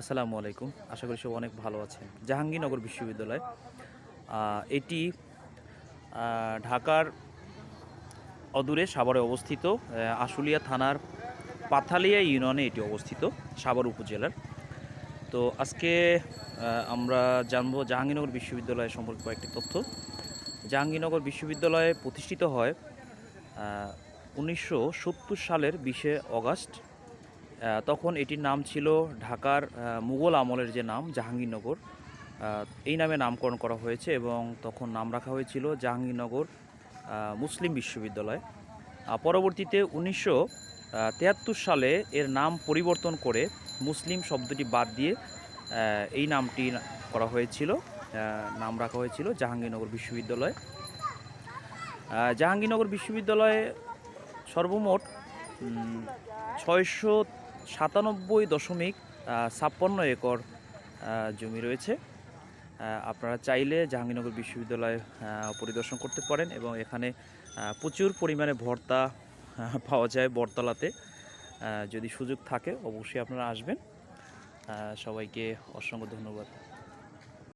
আসসালামু আলাইকুম। আশা করি সব অনেক ভালো আছেন। জাহাঙ্গীরনগর বিশ্ববিদ্যালয় এটি ঢাকার অদূরে সাভারে অবস্থিত আশুলিয়া থানার পাথালিয়া ইউনিয়নে এটি অবস্থিত, সাভার উপজেলার। তো আজকে আমরা জানব জাহাঙ্গীরনগর বিশ্ববিদ্যালয় সম্পর্কে কয়েকটি তথ্য। জাহাঙ্গীরনগর বিশ্ববিদ্যালয় প্রতিষ্ঠিত হয় উনিশশো সত্তর সালের বিশে অগাস্ট তখন এটির নাম ছিল ঢাকার মুঘল আমলের যে নাম, জাহাঙ্গীরনগর। এই নামে নামকরণ করা হয়েছে এবং তখন নাম রাখা হয়েছিল জাহাঙ্গীরনগর মুসলিম বিশ্ববিদ্যালয়। পরবর্তীতে উনিশশো তেহাত্তর সালে এর নাম পরিবর্তন করে মুসলিম শব্দটি বাদ দিয়ে এই নামটি করা হয়েছিল নাম রাখা হয়েছিল জাহাঙ্গীরনগর বিশ্ববিদ্যালয়। জাহাঙ্গীরনগর বিশ্ববিদ্যালয়ে সর্বমোট ছয়শো সাতানব্বই দশমিক ছাপ্পান্ন একর জমি রয়েছে। আপনারা চাইলে জাহাঙ্গীরনগর বিশ্ববিদ্যালয় পরিদর্শন করতে পারেন এবং এখানে প্রচুর পরিমাণে ভর্তা পাওয়া যায় বরতলাতে যদি সুযোগ থাকে, অবশ্যই আপনারা আসবেন। সবাইকে অসংখ্য ধন্যবাদ।